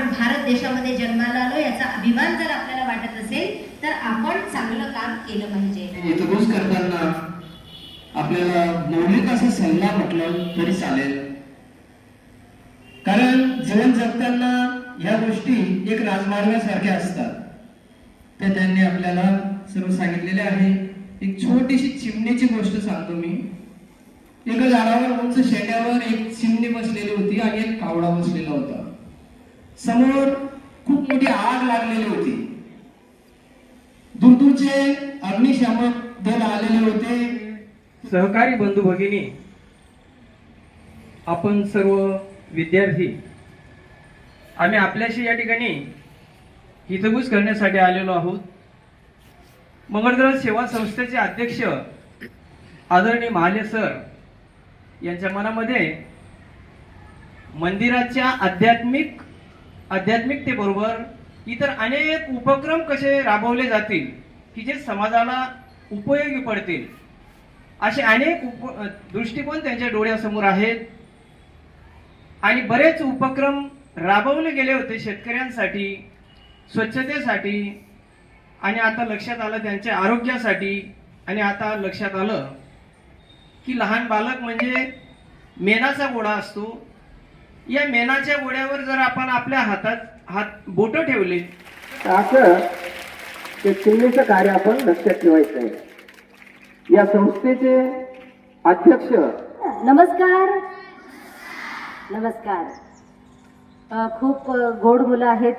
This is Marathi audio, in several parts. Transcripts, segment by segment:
आपण भारत देशामध्ये जन्माला आलो याचा अभिमान जर आपल्याला वाटत असेल तर आपण चांगलं काम केलं पाहिजे. हितगुज करताना आपल्याला मौलिक असा सल्ला म्हटलं तरी चालेल. कारण जीवन जगताना ह्या गोष्टी एक राजमार्गासारख्या असतात. त्या त्यांनी आपल्याला सर्व सांगितलेले आहे. एक छोटीशी चिमणीची गोष्ट सांगतो मी. एका झाडावर उंच शेंड्यावर एक चिमणी बसलेली होती आणि एक कावडा बसलेला होता. समोर खूप मोठी आग लागलेली होती. दूरदूरचे अग्निशामक दल आलेले होते. सहकारी बंधू भगिनी आपण सर्व विद्यार्थी आम्ही आपल्याशी या ठिकाणी हितगुज करण्यासाठी आलेलो आहोत. मंगळग्रह सेवा संस्थेचे अध्यक्ष आदरणीय महाले सर यांच्या मनामध्ये मंदिराच्या आध्यात्मिक आध्यात्मिकतेबरोबर इतर अनेक उपक्रम कसे राबवले जातील की जे समाजाला उपयोगी पडतील? असे अनेक उप दृष्टिकोन त्यांच्या डोळ्यासमोर आहेत. आणि बरेच उपक्रम राबवले गेले होते शेतकऱ्यांसाठी स्वच्छतेसाठी आणि आता लक्षात आलं त्यांच्या आरोग्यासाठी आणि आता लक्षात आलं की लहान बालक म्हणजे मेणाचा गोळा असतो. या मेणाच्या गोळ्यावर जर आपण आपल्या हातात हात बोट ठेवले असं ते चिमणीचं कार्य आपण लक्षात ठेवायचं आहे. या संस्थेचे अध्यक्ष नमस्कार. नमस्कार. अ, खूप अ, गोड मुलं आहेत.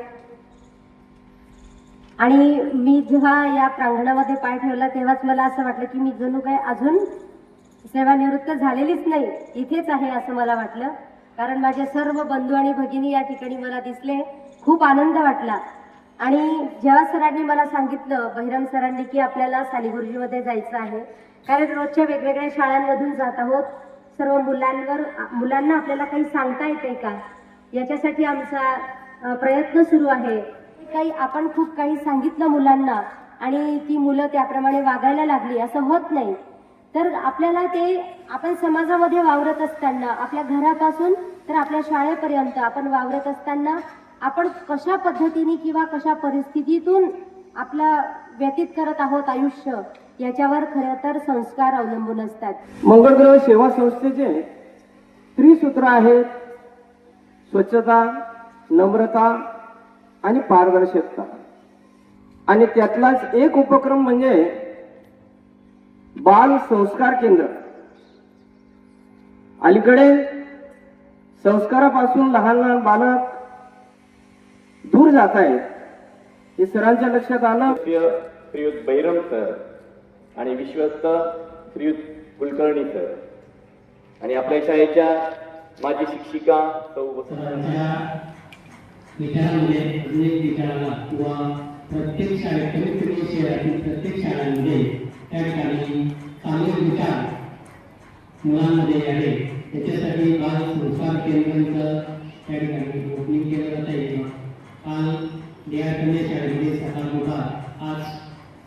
आणि मी जेव्हा या प्रांगणामध्ये पाय ठेवला तेव्हाच मला असं वाटलं की मी जणू काय अजून सेवानिवृत्त झालेलीच नाही. इथेच आहे असं मला वाटलं. कारण माझे सर्व बंधू आणि भगिनी या ठिकाणी मला दिसले. खूप आनंद वाटला. आणि जेव्हा सरांनी मला सांगितलं बहिरम सरांनी की आपल्याला सालीगुरुजीमध्ये जायचं आहे. कारण रोजच्या वेगवेगळ्या शाळांमधून जात आहोत. सर्व मुलांवर मुलांना आपल्याला काही सांगता येते का? याच्यासाठी आमचा प्रयत्न सुरू आहे. काही आपण खूप काही सांगितलं मुलांना आणि ती मुलं त्याप्रमाणे वागायला लागली. असं होत नाही. तर आपल्याला ते आपण समाजामध्ये वावरत असताना आपल्या घरापासून तर आपल्या शाळेपर्यंत आपण वावरत असताना आपण कशा पद्धतीने किंवा कशा परिस्थितीतून आपला व्यतीत करत आहोत आयुष्य याच्यावर खरं तर संस्कार अवलंबून असतात. मंगळग्रह सेवा संस्थेचे त्रिसूत्र आहेत. स्वच्छता नम्रता आणि पारदर्शकता. आणि त्यातलाच एक उपक्रम म्हणजे बाल संस्कार केंद्र. अलीकडे संस्कारापासून लहान लहान बालक दूर जात आहेत. हे सरांच्या लक्षात आलं. श्रीयुत बैरम सर आणि विश्वस्त श्रीयुत कुलकर्णी सर आणि आपल्या शाळेच्या माजी शिक्षिका सौ प्रत्येक शाळेत प्रत्येक शाळांमध्ये त्या ठिकाणी चांगले विचार मुलांमध्ये यावे त्याच्यासाठी बाल संस्कार केंद्रांचं त्या ठिकाणी ओपनिंग केलं जात आहे. काल या कन्या शाळेमध्ये सकाळ दुपार आज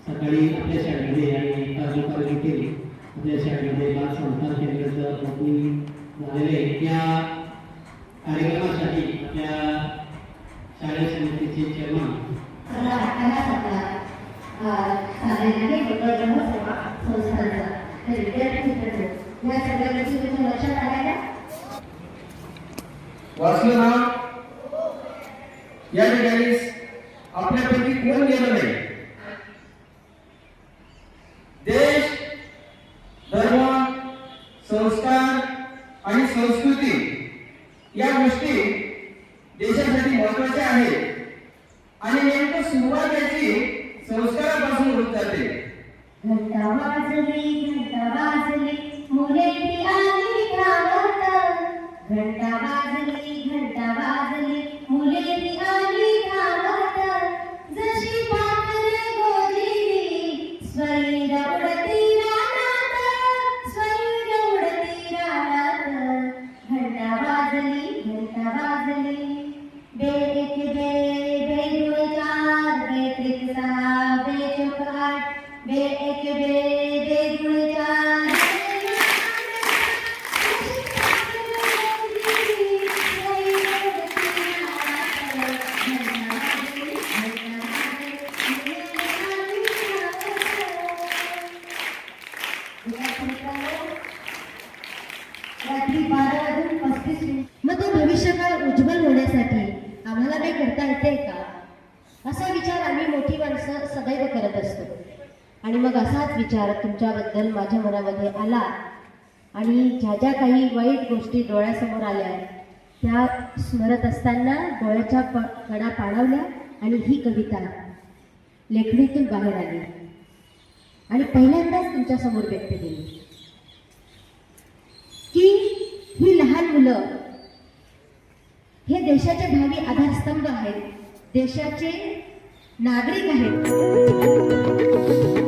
सकाळी आपल्या शाळेमध्ये आणि काल दुपारी केली आपल्या शाळेमध्ये बाल संस्कार केंद्राचं ओपनिंग झालेलं आहे. या कार्यक्रमासाठी आपल्या शाळा समितीचे चेअरमन वाचलं ना या ठिकाणी आपल्यापैकी कोण गेलं नाही? देश धर्म संस्कार आणि संस्कृती या गोष्टी देशासाठी महत्त्वाच्या आहेत. आणि नेमकं सुरुवात याची संस्कारापासून होत जाते. घंटा वाजली घंटा वाजली मुलेली मग तो भविष्यकाळ उज्ज्वल होण्यासाठी? आम्हाला काही करता येते का? असा विचार आम्ही मोठी माणसं सदैव करत असतो. आणि मग असाच विचार तुमच्याबद्दल माझ्या मनामध्ये आला. आणि ज्या ज्या काही वाईट गोष्टी डोळ्यासमोर आल्या त्या स्मरत असताना डोळ्याच्या प कडा पाडवल्या आणि ही कविता लेखणीतून बाहेर आली. आणि पहिल्यांदाच तुमच्यासमोर व्यक्त केली. की ही लहान मुलं हे देशाचे भावी आधारस्तंभ आहेत. देशाचे नागरिक आहेत.